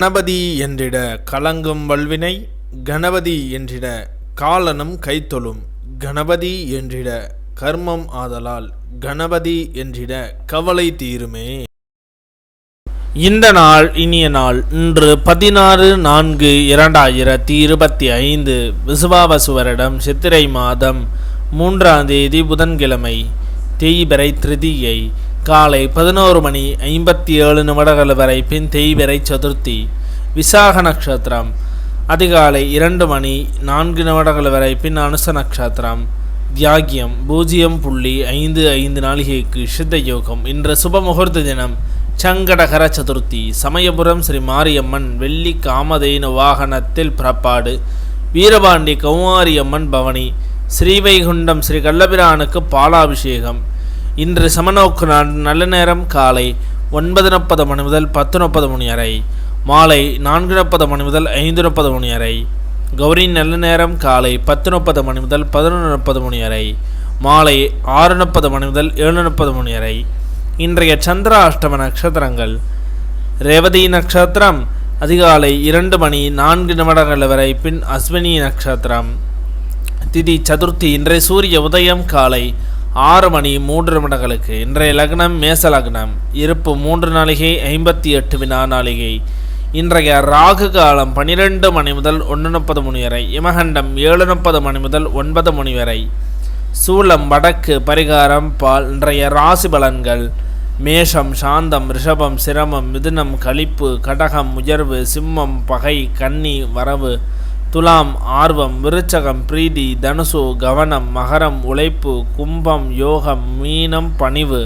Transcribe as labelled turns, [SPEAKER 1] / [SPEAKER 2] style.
[SPEAKER 1] கணபதி என்றிட கலங்கும் வல்வினை கணபதி என்றிட காலனும் கைத்தொழும் கணபதி என்றிட கர்மம் ஆதலால் கணபதி என்றிட கவலை தீருமே. இந்த நாள் இனிய நாள் இன்று பதினாறு நான்கு இரண்டாயிரத்தி இருபத்தி ஐந்து விசுவாவசு வருடம் சித்திரை மாதம் மூன்றாம் தேதி புதன்கிழமை தேய்பிறை திருதியை காலை பதினோரு மணி ஐம்பத்தி ஏழு நிமிடங்கள் வரை பின் தெய்வரை சதுர்த்தி விசாக நட்சத்திரம். அதிகாலை இரண்டு மணி நான்கு நிமிடங்கள் வரை பின் அனுச நட்சத்திரம். தியாகியம் பூஜ்ஜியம் புள்ளி ஐந்து ஐந்து நாளிகைக்கு சித்த யோகம். இன்று சுப முகூர்த்த தினம் சங்கடகர சதுர்த்தி. சமயபுரம் ஸ்ரீ மாரியம்மன் வெள்ளி காமதேனு வாகனத்தில் புறப்பாடு. வீரபாண்டி கௌமாரியம்மன் பவனி. ஸ்ரீவைகுண்டம் ஸ்ரீ கள்ளபிரானுக்கு பாலாபிஷேகம். இன்று சமநோக்கு நாள் நல்ல நேரம் காலை ஒன்பது முப்பது மணி முதல் பத்து முப்பது மணி வரை மாலை நான்கு முப்பது மணி முதல் ஐந்து முப்பது மணி வரை கௌரி நல்ல நேரம் காலை பத்து முப்பது மணி முதல் பதினொன்று முப்பது மணி வரை மாலை ஆறு முப்பது மணி முதல் ஏழு முப்பது மணி வரை. இன்றைய சந்திர அஷ்டம நட்சத்திரங்கள் ரேவதி நட்சத்திரம் அதிகாலை இரண்டு மணி நான்கு நிமிடங்கள் வரை பின் அஸ்வினி நட்சத்திரம். திதி சதுர்த்தி இன்றைய சூரிய உதயம் காலை ஆறு மணி மூன்று நிமிடங்களுக்கு இன்றைய லக்னம் மேச லக்னம் இருப்பு மூன்று நாளிகை ஐம்பத்தி எட்டு வினா நாளிகை. இன்றைய ராகு காலம் பனிரெண்டு மணி முதல் ஒன்று முப்பது மணி வரை இமகண்டம் ஏழு முப்பது மணி முதல் ஒன்பது மணி வரை. சூலம் வடக்கு பரிகாரம் பால் இன்றைய ராசி பலன்கள். மேஷம் சாந்தம் ரிஷபம் சிரமம் மிதுனம் களிப்பு கடகம் உயர்வு சிம்மம் பகை கன்னி வரவு. துலாம் ஆர்வம் விருச்சகம் பிரீதி தனுசு கவனம் மகரம் உழைப்பு கும்பம் யோகம் மீனம் பணிவு.